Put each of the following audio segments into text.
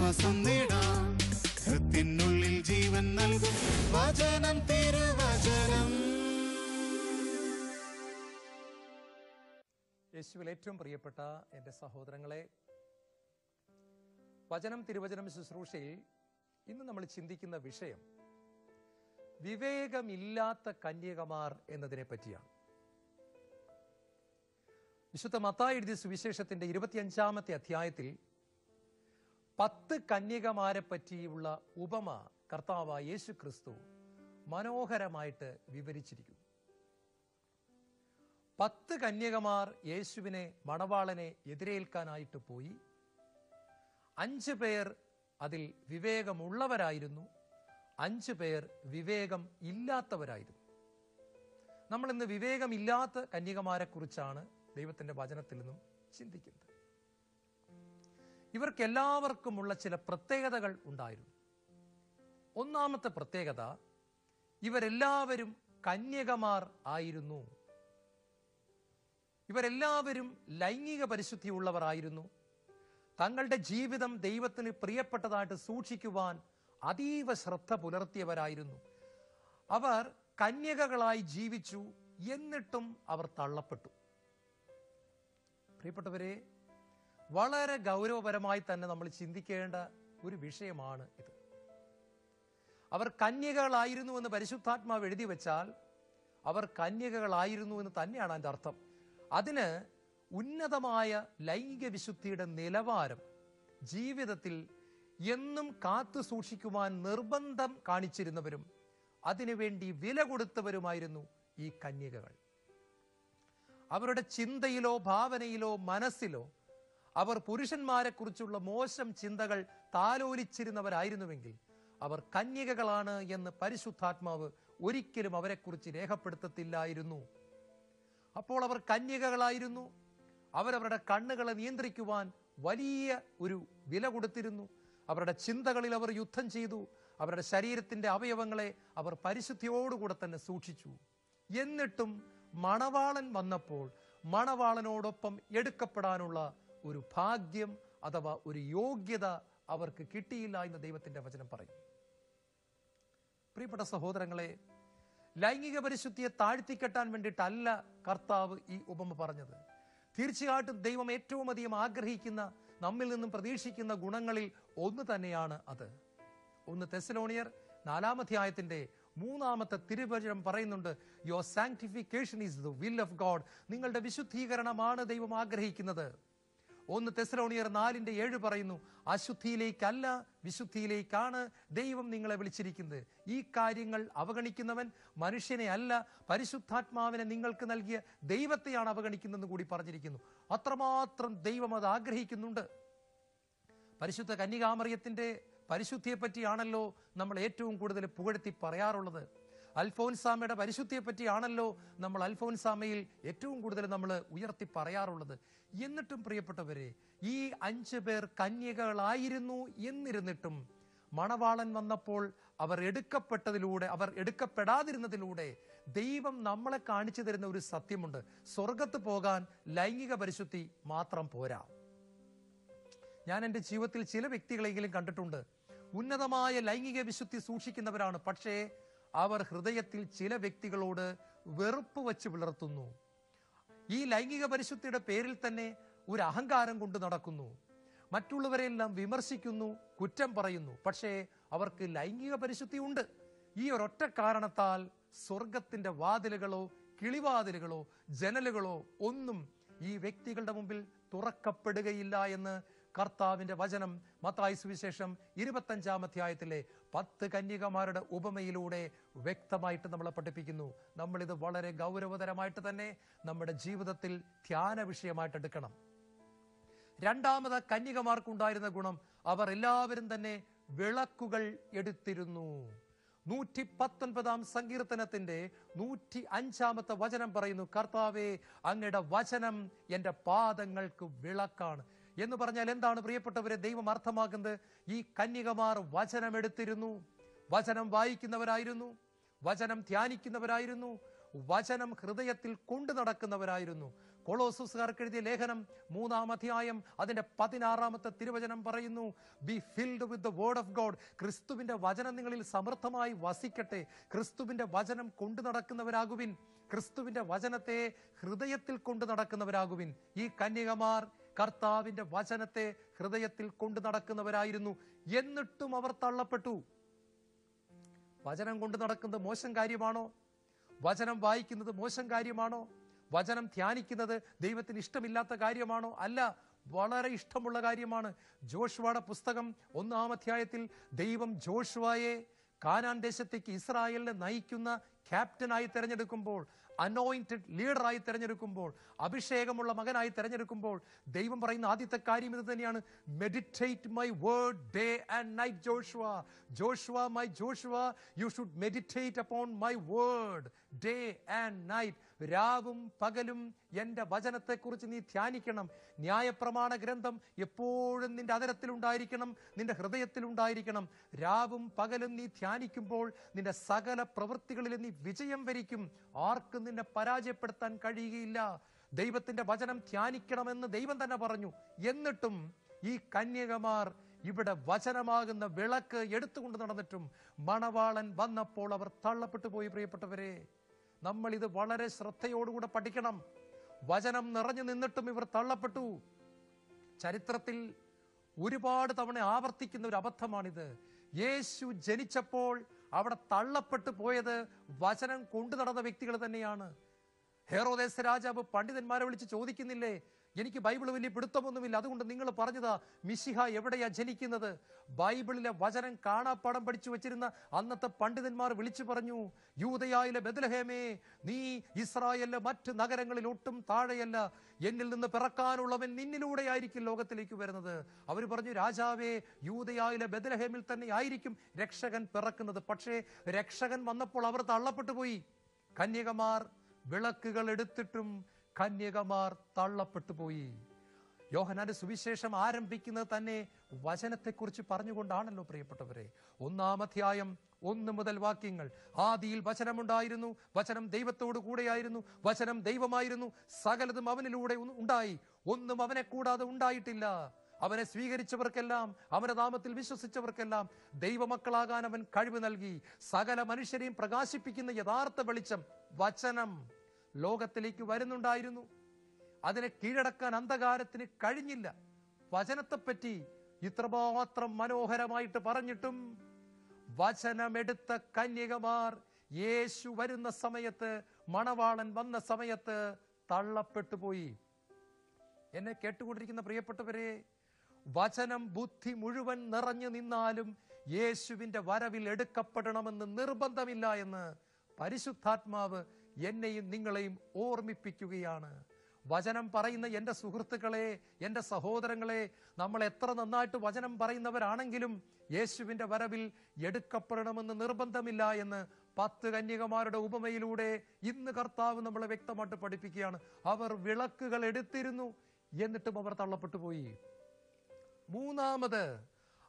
ആശ്വാസം നേടാം. ഹൃത്തിനുള്ളിൽ ജീവൻ നൽകും. വചനം തിരുവചനം യേശുവിൽ ഏറ്റവും പ്രിയപ്പെട്ട എന്റെ സഹോദരങ്ങളെ വചനം തിരുവചനം ശുശ്രൂഷയിൽ ഇന്ന് നമ്മൾ ചിന്തിക്കുന്ന വിഷയം വിവേകമില്ലാത്ത കന്യകമാർ എന്നതിനെ പറ്റിയാണ്. വിശുദ്ധ മത്തായി എഴുതിയ സുവിശേഷത്തിന്റെ ഇരുപത്തിയഞ്ചാമത്തെ അധ്യായത്തിൽ പത്ത് കന്യകമാരെ പറ്റിയുള്ള ഉപമ കർത്താവായ യേശു ക്രിസ്തു മനോഹരമായിട്ട് വിവരിച്ചിരിക്കുന്നു. പത്ത് കന്യകമാർ യേശുവിനെ മണവാളനെ എതിരേൽക്കാനായിട്ട് പോയി. അഞ്ച് പേർ അതിൽ വിവേകമുള്ളവരായിരുന്നു. അഞ്ച് പേർ വിവേകം ഇല്ലാത്തവരായിരുന്നു. നമ്മൾ ഇന്ന് വിവേകമില്ലാത്ത കന്യകമാരെ കുറിച്ചാണ് ദൈവത്തിന്റെ വചനത്തിൽ നിന്നും ചിന്തിക്കുന്നത്. ഇവർക്കെല്ലാവർക്കുമുള്ള ചില പ്രത്യേകതകൾ ഉണ്ടായിരുന്നു. ഒന്നാമത്തെ പ്രത്യേകത ഇവരെല്ലാവരും കന്യകമാർ ആയിരുന്നു. ഇവരെല്ലാവരും ലൈംഗിക പരിശുദ്ധിയുള്ളവരായിരുന്നു തങ്ങളുടെ ജീവിതം ദൈവത്തിന് പ്രിയപ്പെട്ടതായിട്ട് സൂക്ഷിക്കുവാൻ അതീവ ശ്രദ്ധ പുലർത്തിയവരായിരുന്നു. അവർ കന്യകകളായി ജീവിച്ചു എന്നിട്ടും അവർ തള്ളപ്പെട്ടു. പ്രിയപ്പെട്ടവരെ വളരെ ഗൗരവപരമായി തന്നെ നമ്മൾ ചിന്തിക്കേണ്ട ഒരു വിഷയമാണ് ഇത്. അവർ കന്യകകളായിരുന്നു എന്ന് പരിശുദ്ധാത്മാവ് എഴുതി വെച്ചാൽ അവർ കന്യകകളായിരുന്നു എന്ന് തന്നെയാണ് അതിന്റെ അർത്ഥം. അതിന് ഉന്നതമായ ലൈംഗിക വിശുദ്ധിയുടെ നിലവാരം ജീവിതത്തിൽ എന്നും കാത്തു സൂക്ഷിക്കുവാൻ നിർബന്ധം കാണിച്ചിരുന്നവരും അതിനുവേണ്ടി വില കൊടുത്തവരുമായിരുന്നു ഈ കന്യകകൾ. അവരുടെ ചിന്തയിലോ ഭാവനയിലോ മനസ്സിലോ അവർ പുരുഷന്മാരെക്കുറിച്ചുള്ള മോശം ചിന്തകൾ താലോലിച്ചിരുന്നവരായിരുന്നുവെങ്കിൽ അവർ കന്യകകളാണ് എന്ന് പരിശുദ്ധാത്മാവ് ഒരിക്കലും അവരെക്കുറിച്ച് രേഖപ്പെടുത്തത്തില്ലായിരുന്നു. അപ്പോൾ അവർ കന്യകകളായിരുന്നു. അവരവരുടെ കണ്ണുകളെ നിയന്ത്രിക്കുവാൻ വലിയ ഒരു വില കൊടുത്തിരുന്നു. അവരുടെ ചിന്തകളിൽ അവർ യുദ്ധം ചെയ്തു. അവരുടെ ശരീരത്തിന്റെ അവയവങ്ങളെ അവർ പരിശുദ്ധിയോടുകൂടെ തന്നെ സൂക്ഷിച്ചു. എന്നിട്ടും മണവാളൻ വന്നപ്പോൾ മണവാളനോടൊപ്പം എടുക്കപ്പെടാനുള്ള ഒരു ഭാഗ്യം അഥവാ ഒരു യോഗ്യത അവർക്ക് കിട്ടിയില്ല എന്ന് ദൈവത്തിന്റെ വചനം പറയും. പ്രിയപ്പെട്ട സഹോദരങ്ങളെ ലൈംഗിക പരിശുദ്ധിയെ താഴ്ത്തിക്കെട്ടാൻ വേണ്ടിയിട്ടല്ല കർത്താവ് ഈ ഉപമ പറഞ്ഞത്. തീർച്ചയായിട്ടും ദൈവം ഏറ്റവും അധികം ആഗ്രഹിക്കുന്ന നമ്മിൽ നിന്നും പ്രതീക്ഷിക്കുന്ന ഗുണങ്ങളിൽ ഒന്ന് തന്നെയാണ് അത്. ഒന്ന് തെസലോണിയർ നാലാമധ്യായത്തിന്റെ മൂന്നാമത്തെ തിരുവചനം പറയുന്നുണ്ട് your sanctification is the will of God നിങ്ങളുടെ വിശുദ്ധീകരണമാണ് ദൈവം ആഗ്രഹിക്കുന്നത്. ഒന്ന് തെസ്രോണിയർ നാലിന്റെ ഏഴ് പറയുന്നു അശുദ്ധിയിലേക്കല്ല വിശുദ്ധിയിലേക്കാണ് ദൈവം നിങ്ങളെ വിളിച്ചിരിക്കുന്നത്. ഈ കാര്യങ്ങൾ അവഗണിക്കുന്നവൻ മനുഷ്യനെ അല്ല പരിശുദ്ധാത്മാവിനെ നിങ്ങൾക്ക് നൽകിയ ദൈവത്തെയാണ് അവഗണിക്കുന്നതെന്ന് കൂടി പറഞ്ഞിരിക്കുന്നു. അത്രമാത്രം ദൈവം അത് ആഗ്രഹിക്കുന്നുണ്ട്. പരിശുദ്ധ കന്യകാമറിയത്തിന്റെ പരിശുദ്ധിയെ പറ്റിയാണല്ലോ നമ്മൾ ഏറ്റവും കൂടുതൽ പുകഴ്ത്തി പറയാറുള്ളത്. അൽഫോൻസാമയുടെ പരിശുദ്ധിയെ പറ്റിയാണല്ലോ നമ്മൾ അൽഫോൻസാമയിൽ ഏറ്റവും കൂടുതൽ നമ്മൾ ഉയർത്തി പറയാറുള്ളത്. എന്നിട്ടും പ്രിയപ്പെട്ടവരെ ഈ അഞ്ചു പേർ കന്യകളായിരുന്നു എന്നിരുന്നിട്ടും മണവാളൻ വന്നപ്പോൾ അവർ എടുക്കപ്പെട്ടതിലൂടെ അവർ എടുക്കപ്പെടാതിരുന്നതിലൂടെ ദൈവം നമ്മളെ കാണിച്ചു തരുന്ന ഒരു സത്യമുണ്ട്. സ്വർഗത്ത് പോകാൻ ലൈംഗിക പരിശുദ്ധി മാത്രം പോരാ. ഞാൻ എന്റെ ജീവിതത്തിൽ ചില വ്യക്തികളെങ്കിലും കണ്ടിട്ടുണ്ട്. ഉന്നതമായ ലൈംഗിക വിശുദ്ധി സൂക്ഷിക്കുന്നവരാണ്. പക്ഷേ അവർ ഹൃദയത്തിൽ ചില വ്യക്തികളോട് വെറുപ്പ് വച്ച് പുലർത്തുന്നു ഈ ലൈംഗിക പരിശുദ്ധിയുടെ പേരിൽ തന്നെ ഒരു അഹങ്കാരം കൊണ്ട് നടക്കുന്നു. മറ്റുള്ളവരെല്ലാം വിമർശിക്കുന്നു കുറ്റം പറയുന്നു. പക്ഷേ അവർക്ക് ലൈംഗിക പരിശുദ്ധി ഉണ്ട്. ഈ ഒരൊറ്റ കാരണത്താൽ സ്വർഗത്തിന്റെ വാതിലുകളോ കിളിവാതിലുകളോ ജനലുകളോ ഒന്നും ഈ വ്യക്തികളുടെ മുമ്പിൽ തുറക്കപ്പെടുകയില്ല എന്ന് കർത്താവിന്റെ വചനം മത്തായ സുവിശേഷം ഇരുപത്തഞ്ചാം അധ്യായത്തിലെ പത്ത് കന്യകമാരുടെ ഉപമയിലൂടെ വ്യക്തമായിട്ട് നമ്മളെ പഠിപ്പിക്കുന്നു. നമ്മളിത് വളരെ ഗൗരവതരമായിട്ട് തന്നെ നമ്മുടെ ജീവിതത്തിൽ ധ്യാന വിഷയമായിട്ട് എടുക്കണം. രണ്ടാമത് കന്യകമാർക്കുണ്ടായിരുന്ന ഗുണം അവർ എല്ലാവരും തന്നെ വിളക്കുകൾ എടുത്തിരുന്നു. നൂറ്റി പത്തൊൻപതാം സങ്കീർത്തനത്തിന്റെ നൂറ്റി അഞ്ചാമത്തെ വചനം പറയുന്നു കർത്താവേ അങ്ങയുടെ വചനം എന്റെ പാദങ്ങൾക്ക് വിളക്കാണ്. എന്ന് പറഞ്ഞാൽ എന്താണ് പ്രിയപ്പെട്ടവരെ ദൈവം അർത്ഥമാക്കുന്നത്? ഈ കന്യകമാർ വചനമെടുത്തിരുന്നു വചനം വായിക്കുന്നവരായിരുന്നു. വചനം ധ്യാനിക്കുന്നവരായിരുന്നു. വചനം ഹൃദയത്തിൽ കൊണ്ടു നടക്കുന്നവരായിരുന്നു. കൊളോസുസുകാർക്ക് എഴുതിയ ലേഖനം മൂന്നാം അധ്യായം അതിന്റെ പതിനാറാമത്തെ തിരുവചനം പറയുന്നു be filled with the word of God ക്രിസ്തുവിന്റെ വചനം നിങ്ങളിൽ സമൃദ്ധമായി വസിക്കട്ടെ. ക്രിസ്തുവിന്റെ വചനം കൊണ്ടു നടക്കുന്നവരാകുവിൻ. ക്രിസ്തുവിന്റെ വചനത്തെ ഹൃദയത്തിൽ കൊണ്ടു നടക്കുന്നവരാകുവിൻ. ഈ കന്യകമാർ കർത്താവിന്റെ വചനത്തെ ഹൃദയത്തിൽ കൊണ്ടു നടക്കുന്നവരായിരുന്നു. എന്നിട്ടും അവർ തള്ളപ്പെട്ടു. വചനം കൊണ്ട് നടക്കുന്നത് മോശം കാര്യമാണോ? വചനം വായിക്കുന്നത് മോശം കാര്യമാണോ? വചനം ധ്യാനിക്കുന്നത് ദൈവത്തിന് ഇഷ്ടമില്ലാത്ത കാര്യമാണോ? അല്ല വളരെ ഇഷ്ടമുള്ള കാര്യമാണ്. ജോഷുവയുടെ പുസ്തകം ഒന്നാം അധ്യായത്തിൽ ദൈവം ജോഷുവയെ കാനാൻ ദേശത്തേക്ക് ഇസ്രായേലിനെ നയിക്കുന്ന ക്യാപ്റ്റനായി തെരഞ്ഞെടുക്കുമ്പോൾ അനോയിന്റഡ് ലീഡറായി തെരഞ്ഞെടുക്കുമ്പോൾ അഭിഷേകമുള്ള മകനായി തെരഞ്ഞെടുക്കുമ്പോൾ ദൈവം പറയുന്ന ആദ്യത്തെ കാര്യം ഇത് തന്നെയാണ്. Meditate my word day and night Joshua Joshua my Joshua you should meditate upon my word day and night രാവും പകലും എന്റെ വചനത്തെക്കുറിച്ച് നീ ധ്യാനിക്കണം. ന്യായപ്രമാണ ഗ്രന്ഥം എപ്പോഴും നിന്റെ അതരത്തിലുണ്ടായിരിക്കണം നിന്റെ ഹൃദയത്തിലുണ്ടായിരിക്കണം. രാവും പകലും നീ ധ്യാനിക്കുമ്പോൾ നിന്റെ സകല പ്രവൃത്തികളിലും നീ വിജയം വരിക്കും. ആർക്കും നിന്നെ പരാജയപ്പെടുത്താൻ കഴിയുകയില്ല. ദൈവത്തിന്റെ വചനം ധ്യാനിക്കണമെന്ന് ദൈവം തന്നെ പറഞ്ഞു. എന്നിട്ടും ഈ കന്യകമാർ ഇവിടെ വചനമാകുന്ന വിളക്ക് എടുത്തുകൊണ്ട് നടന്നിട്ടും മണവാളൻ വന്നപ്പോൾ അവർ തള്ളപ്പെട്ടു പോയി പ്രിയപ്പെട്ടവരെ. നമ്മൾ ഇത് വളരെ ശ്രദ്ധയോടുകൂടെ പഠിക്കണം. വചനം നിറഞ്ഞു നിന്നിട്ടും ഇവർ തള്ളപ്പെട്ടു. ചരിത്രത്തിൽ ഒരുപാട് തവണ ആവർത്തിക്കുന്ന ഒരു അബദ്ധമാണിത്. യേശു ജനിച്ചപ്പോൾ അവിടെ തള്ളപ്പെട്ടു പോയത് വചനം കൊണ്ടു നടന്ന വ്യക്തികൾ തന്നെയാണ്. ഹേറോദേശ രാജാവ് പണ്ഡിതന്മാരെ വിളിച്ച് ചോദിക്കുന്നില്ലേ എനിക്ക് ബൈബിൾ വലിയ പിടുത്തമൊന്നുമില്ല. അതുകൊണ്ട് നിങ്ങൾ പറഞ്ഞതാ മിശിഹ എവിടെയാ ജനിക്കുന്നത്? ബൈബിളിലെ വചനം കാണാപ്പാടം പഠിച്ചു വെച്ചിരുന്ന അന്നത്തെ പണ്ഡിതന്മാർ വിളിച്ചു പറഞ്ഞു യൂതയായിലെ ബദലഹേമേ നീ ഇസ്രായേലിലെ മറ്റ് നഗരങ്ങളിൽ ഒട്ടും താഴെയല്ല. എന്നിൽ നിന്ന് പിറക്കാനുള്ളവൻ നിന്നിലൂടെ ആയിരിക്കും ലോകത്തിലേക്ക് വരുന്നത്. അവർ പറഞ്ഞു രാജാവേ യൂതയായിലെ ബദലഹേമിൽ തന്നെ ആയിരിക്കും രക്ഷകൻ പിറക്കുന്നത്. പക്ഷേ രക്ഷകൻ വന്നപ്പോൾ അവർ തള്ളപ്പെട്ടു പോയി. കന്യകമാർ വിളക്കുകൾ എടുത്തിട്ടും കന്യകമാർ തള്ളപ്പെട്ടു പോയി. യോഹനാന്റെ സുവിശേഷം ആരംഭിക്കുന്നത് തന്നെ വചനത്തെക്കുറിച്ച് പറഞ്ഞുകൊണ്ടാണല്ലോ പ്രിയപ്പെട്ടവരെ. ഒന്നാം അധ്യായം ഒന്ന് മുതൽ വാക്യങ്ങൾ. ആദിയിൽ വചനമുണ്ടായിരുന്നു വചനം ദൈവത്തോട് കൂടെയായിരുന്നു വചനം ദൈവമായിരുന്നു. സകലതും അവനിലൂടെ ഉണ്ടായി. ഒന്നും അവനെ കൂടാതെ ഉണ്ടായിട്ടില്ല. അവനെ സ്വീകരിച്ചവർക്കെല്ലാം അവന്റെ നാമത്തിൽ വിശ്വസിച്ചവർക്കെല്ലാം ദൈവമക്കളാകാൻ അവൻ കഴിവ് നൽകി. സകല മനുഷ്യരെയും പ്രകാശിപ്പിക്കുന്ന യഥാർത്ഥ വെളിച്ചം വചനം. ലോകത്തിലേക്ക് വരുന്നുണ്ടായിരുന്നു. അതിനെ കീഴടക്കാൻ അന്ധകാരത്തിന് കഴിഞ്ഞില്ല. വചനത്തെപ്പറ്റി ഇത്രമാത്രം മനോഹരമായിട്ട് പറഞ്ഞിട്ടും വചനമെടുത്ത കന്യകമാർ യേശു വരുന്ന സമയത്ത് മണവാളൻ വന്ന സമയത്ത് തള്ളപ്പെട്ടു പോയി. എന്നെ കേട്ടുകൊണ്ടിരിക്കുന്ന പ്രിയപ്പെട്ടവരെ വചനം ബുദ്ധി മുഴുവൻ നിറഞ്ഞു നിന്നാലും യേശുവിന്റെ വരവിൽ എടുക്കപ്പെടണമെന്ന് നിർബന്ധമില്ല എന്ന് പരിശുദ്ധാത്മാവ് എന്നെയും നിങ്ങളെയും ഓർമ്മിപ്പിക്കുകയാണ്. വചനം പറയുന്ന എന്റെ സുഹൃത്തുക്കളെ എന്റെ സഹോദരങ്ങളെ നമ്മൾ എത്ര നന്നായിട്ട് വചനം പറയുന്നവരാണെങ്കിലും യേശുവിന്റെ വരവിൽ എടുക്കപ്പെടണമെന്ന് നിർബന്ധമില്ല എന്ന് പത്ത് കന്യകമാരുടെ ഉപമയിലൂടെ ഇന്ന് കർത്താവ് നമ്മളെ വ്യക്തമായിട്ട് പഠിപ്പിക്കുകയാണ്. അവർ വിളക്കുകൾ എടുത്തിരുന്നു എന്നിട്ടും അവർ തള്ളപ്പെട്ടു പോയി. മൂന്നാമത്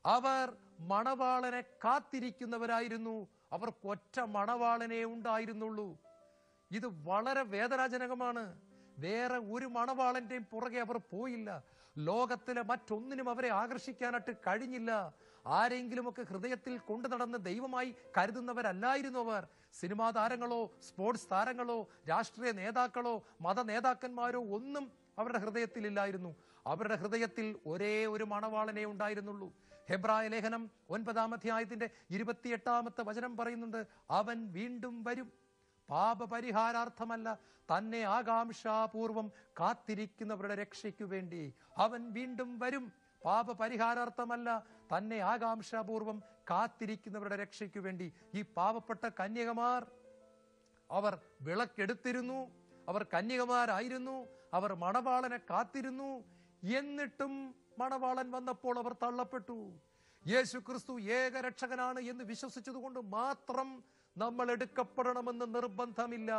അവർ മണവാളനെ കാത്തിരിക്കുന്നവരായിരുന്നു. അവർക്ക് ഒറ്റ മണവാളനെ ഉണ്ടായിരുന്നുള്ളൂ. ഇത് വളരെ വേദനാജനകമാണ്. വേറെ ഒരു മണവാളന്റെയും പുറകെ അവർ പോയില്ല. ലോകത്തിലെ മറ്റൊന്നിനും അവരെ ആകർഷിക്കാനായിട്ട് കഴിഞ്ഞില്ല. ആരെങ്കിലുമൊക്കെ ഹൃദയത്തിൽ കൊണ്ടു നടന്ന് ദൈവമായി കരുതുന്നവരല്ലായിരുന്നു അവർ. സിനിമാ താരങ്ങളോ സ്പോർട്സ് താരങ്ങളോ രാഷ്ട്രീയ നേതാക്കളോ മത നേതാക്കന്മാരോ ഒന്നും അവരുടെ ഹൃദയത്തിലില്ലായിരുന്നു. അവരുടെ ഹൃദയത്തിൽ ഒരേ ഒരു മണവാളനെ ഉണ്ടായിരുന്നുള്ളൂ. ഹെബ്രായ ലേഖനം ഒൻപതാം അധ്യായത്തിന്റെ ഇരുപത്തിയെട്ടാമത്തെ വചനം പറയുന്നുണ്ട് അവൻ വീണ്ടും വരും. പാപപരിഹാരാർത്ഥമല്ല. തന്നെ ആകാംക്ഷാപൂർവം കാത്തിരിക്കുന്നവരുടെ രക്ഷയ്ക്കു വേണ്ടി അവൻ വീണ്ടും വരും. പാപപരിഹാരാർത്ഥമല്ല തന്നെ ആകാംക്ഷാപൂർവം കാത്തിരിക്കുന്നവരുടെ രക്ഷയ്ക്കു വേണ്ടി. ഈ പാവപ്പെട്ട കന്യകമാർ അവർ വിളക്കെടുത്തിരുന്നു അവർ കന്യകമാരായിരുന്നു അവർ മണവാളനെ കാത്തിരുന്നു. എന്നിട്ടും മണവാളൻ വന്നപ്പോൾ അവർ തള്ളപ്പെട്ടു. യേശു ക്രിസ്തു ഏകരക്ഷകനാണ് എന്ന് വിശ്വസിച്ചതുകൊണ്ട് മാത്രം നമ്മൾ എടുക്കപ്പെടണമെന്ന് നിർബന്ധമില്ല.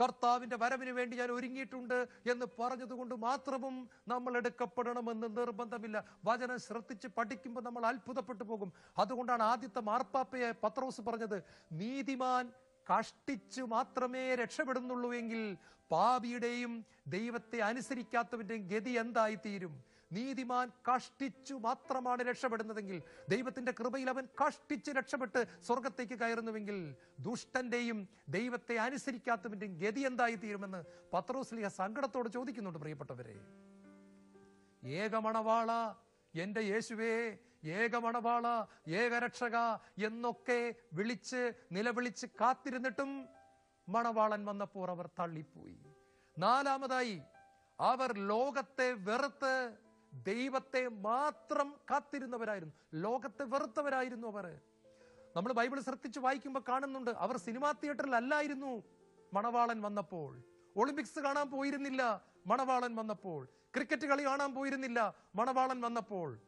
കർത്താവിന്റെ വരവിന് വേണ്ടി ഞാൻ ഒരുങ്ങിയിട്ടുണ്ട് എന്ന് പറഞ്ഞതുകൊണ്ട് മാത്രവും നമ്മൾ എടുക്കപ്പെടണമെന്ന് നിർബന്ധമില്ല. വചനം ശ്രദ്ധിച്ച് പഠിക്കുമ്പോൾ നമ്മൾ അത്ഭുതപ്പെട്ടു പോകും. അതുകൊണ്ടാണ് ആദ്യത്തെ മാർപ്പാപ്പയെ പത്രോസ് പറഞ്ഞത് നീതിമാൻ കഷ്ടിച്ചു മാത്രമേ രക്ഷപ്പെടുന്നുള്ളൂ എങ്കിൽ പാപിയുടെയും ദൈവത്തെ അനുസരിക്കാത്തവന്റെയും ഗതി എന്തായി തീരും നീതിമാൻ കഷ്ടിച്ചു മാത്രമാണ് രക്ഷപ്പെടുന്നതെങ്കിൽ ദൈവത്തിന്റെ കൃപയിൽ അവൻ കഷ്ടിച്ച് രക്ഷപ്പെട്ട് സ്വർഗത്തേക്ക് കയറുന്നുവെങ്കിൽ ദുഷ്ടന്റെയും ദൈവത്തെ അനുസരിക്കാത്തവന്റെയും ഗതി എന്തായി തീരുമെന്ന് പത്രോസ്ലിഹ സങ്കടത്തോട് ചോദിക്കുന്നുണ്ട് പ്രിയപ്പെട്ടവരെ. ഏകമണവാള എന്റെ യേശുവേ ഏകമണവാള ഏകരക്ഷക എന്നൊക്കെ വിളിച്ച് നിലവിളിച്ച് കാത്തിരുന്നിട്ടും മണവാളൻ വന്നപ്പോൾ അവർ തള്ളിപ്പോയി. നാലാമതായി അവർ ലോകത്തെ വെറുത്ത് ദൈവത്തെ മാത്രം കാത്തിരുന്നവരായിരുന്നു. ലോകത്തെ വെറുത്തവരായിരുന്നു അവർ. നമ്മൾ ബൈബിൾ ശ്രദ്ധിച്ച് വായിക്കുമ്പോൾ കാണുന്നുണ്ട് അവർ സിനിമാ തിയേറ്ററിൽ അല്ലായിരുന്നു മണവാളൻ വന്നപ്പോൾ. ഒളിമ്പിക്സ് കാണാൻ പോയിരുന്നില്ല മണവാളൻ വന്നപ്പോൾ. ക്രിക്കറ്റ് കളി കാണാൻ പോയിരുന്നില്ല മണവാളൻ വന്നപ്പോൾ.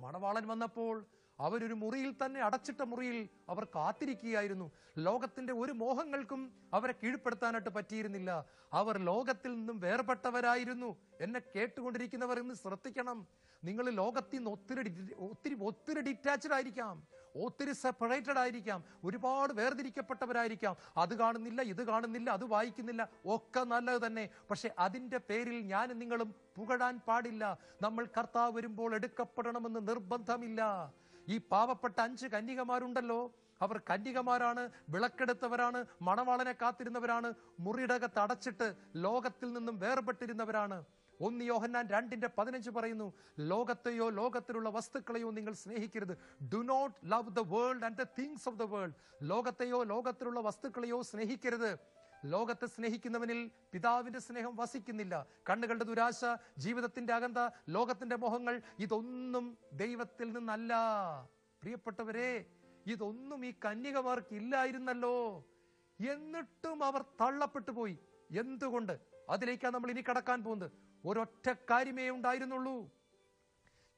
മണവാളൻ വന്നപ്പോൾ അവരൊരു മുറിയിൽ തന്നെ അടച്ചിട്ട മുറിയിൽ അവർ കാത്തിരിക്കുകയായിരുന്നു. ലോകത്തിന്റെ ഒരു മോഹങ്ങൾക്കും അവരെ കീഴ്പ്പെടുത്താനായിട്ട് പറ്റിയിരുന്നില്ല. അവർ ലോകത്തിൽ നിന്നും വേർപെട്ടവരായിരുന്നു. എന്നെ കേട്ടുകൊണ്ടിരിക്കുന്നവർ ഇന്ന് ശ്രദ്ധിക്കണം. നിങ്ങൾ ലോകത്തിൽ നിന്ന് ഒത്തിരി ഒത്തിരി ഒത്തിരി ഡിറ്റാച്ച്ഡ് ആയിരിക്കാം. ഒത്തിരി സെപ്പറേറ്റഡ് ആയിരിക്കാം. ഒരുപാട് വേർതിരിക്കപ്പെട്ടവരായിരിക്കാം. അത് കാണുന്നില്ല ഇത് കാണുന്നില്ല അത് വായിക്കുന്നില്ല. ഒക്കെ നല്ലത് തന്നെ. പക്ഷെ അതിന്റെ പേരിൽ ഞാനും നിങ്ങളും പുകഴാൻ പാടില്ല. നമ്മൾ കർത്താവ് വരുമ്പോൾ എടുക്കപ്പെടണമെന്ന് നിർബന്ധമില്ല. ഈ പാവപ്പെട്ട അഞ്ച് കന്യകമാരുണ്ടല്ലോ. അവർ കന്യകമാരാണ് വിളക്കെടുത്തവരാണ് മണവാളനെ കാത്തിരുന്നവരാണ് മുറിയിടക തടച്ചിട്ട് ലോകത്തിൽ നിന്നും വേർപെട്ടിരുന്നവരാണ്. ഒന്ന് യോഹന്നാൻ രണ്ടിന്റെ പതിനഞ്ച് പറയുന്നു ലോകത്തെയോ ലോകത്തിലുള്ള വസ്തുക്കളെയോ നിങ്ങൾ സ്നേഹിക്കരുത്. Do not love the world and the things of the world ലോകത്തെയോ ലോകത്തിലുള്ള വസ്തുക്കളെയോ സ്നേഹിക്കരുത്. ലോകത്തെ സ്നേഹിക്കുന്നവനിൽ പിതാവിന്റെ സ്നേഹം വസിക്കുന്നില്ല. കണ്ണുകളുടെ ദുരാശ ജീവിതത്തിന്റെ അകന്ത ലോകത്തിന്റെ മോഹങ്ങൾ ഇതൊന്നും ദൈവത്തിൽ നിന്നല്ല. പ്രിയപ്പെട്ടവരെ ഇതൊന്നും ഈ കന്യകമാർക്ക് ഇല്ലായിരുന്നല്ലോ. എന്നിട്ടും അവർ തള്ളപ്പെട്ടു പോയി. എന്തുകൊണ്ട്? അതിലേക്കാണ് നമ്മൾ ഇനി കടക്കാൻ പോകുന്നത്. ഒരൊറ്റ കാര്യമേ ഉണ്ടായിരുന്നുള്ളൂ.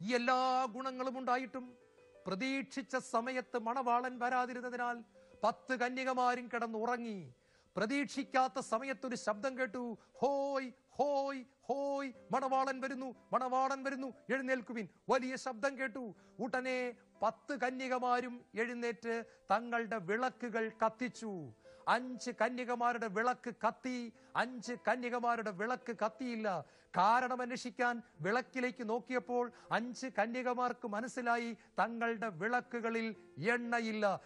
ഈ എല്ലാ ഗുണങ്ങളും ഉണ്ടായിട്ടും പ്രതീക്ഷിച്ച സമയത്ത് മണവാളൻ വരാതിരുന്നതിനാൽ പത്ത് കന്യകമാരും കിടന്നുറങ്ങി. പ്രതീക്ഷിക്കാത്ത സമയത്തൊരു ശബ്ദം കേട്ടു. ഹോയ് ഹോയ് ഹോയ്. മണവാളൻ വരുന്നു മണവാളൻ വരുന്നു. എഴുന്നേൽക്കുവിൻ. വലിയ ശബ്ദം കേട്ടു. ഉടനെ പത്ത് കന്യകമാരും എഴുന്നേറ്റ് തങ്ങളുടെ വിളക്കുകൾ കത്തിച്ചു. അഞ്ച് കന്യകമാരുടെ വിളക്ക് കത്തി അഞ്ച് കന്യകമാരുടെ വിളക്ക് കത്തിയില്ല. കാരണം അന്വേഷിക്കാൻ വിളക്കിലേക്ക് നോക്കിയപ്പോൾ അഞ്ച് കന്യകമാർക്ക് മനസ്സിലായി തങ്ങളുടെ വിളക്കുകളിൽ എണ്ണയില്ല.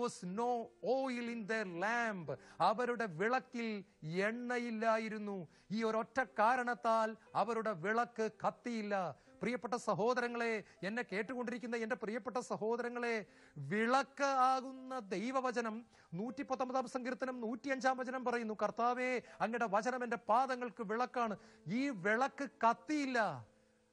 Was no oil in their lamp. അവരുടെ വിളക്കിൽ എണ്ണയില്ലായിരുന്നു. ഈ ഒരൊറ്റ കാരണത്താൽ അവരുടെ വിളക്ക് കത്തിയില്ല. പ്രിയപ്പെട്ട സഹോദരങ്ങളെ എന്നെ കേട്ടുകൊണ്ടിരിക്കുന്ന എന്റെ പ്രിയപ്പെട്ട സഹോദരങ്ങളെ വിളക്ക് ആകുന്ന ദൈവവചനം നൂറ്റി പത്തൊമ്പതാം സങ്കീർത്തനം നൂറ്റിയഞ്ചാം വചനം പറയുന്നു. കർത്താവേ അങ്ങയുടെ വചനം എന്റെ പാദങ്ങൾക്ക് വിളക്കാണ്. ഈ വിളക്ക് കത്തിയില്ല.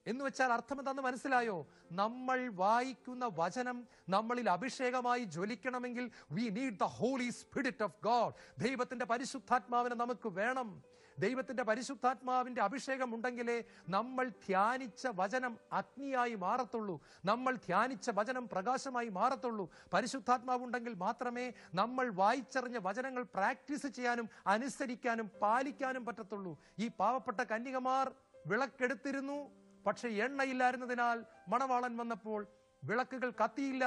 എന്ന് വെച്ചാൽ അർത്ഥം എന്താന്ന് മനസ്സിലായോ? നമ്മൾ വായിക്കുന്ന വചനം നമ്മളിൽ അഭിഷേകമായി ജ്വലിക്കണമെങ്കിൽ we need the Holy Spirit of God ദൈവത്തിന്റെ പരിശുദ്ധാത്മാവിനെ നമുക്ക് വേണം. ദൈവത്തിന്റെ പരിശുദ്ധാത്മാവിന്റെ അഭിഷേകം ഉണ്ടെങ്കിലേ നമ്മൾ ധ്യാനിച്ച വചനം അഗ്നിയായി മാറത്തുള്ളൂ. നമ്മൾ ധ്യാനിച്ച വചനം പ്രകാശമായി മാറത്തുള്ളൂ. പരിശുദ്ധാത്മാവ് ഉണ്ടെങ്കിൽ മാത്രമേ നമ്മൾ വായിച്ചറിഞ്ഞ വചനങ്ങൾ പ്രാക്ടീസ് ചെയ്യാനും അനുസരിക്കാനും പാലിക്കാനും പറ്റത്തുള്ളൂ. ഈ പാവപ്പെട്ട കന്യകമാർ വിളക്കെടുത്തിരുന്നു. പക്ഷെ എണ്ണയില്ലായിരുന്നതിനാൽ മണവാളൻ വന്നപ്പോൾ വിളക്കുകൾ കത്തിയില്ല.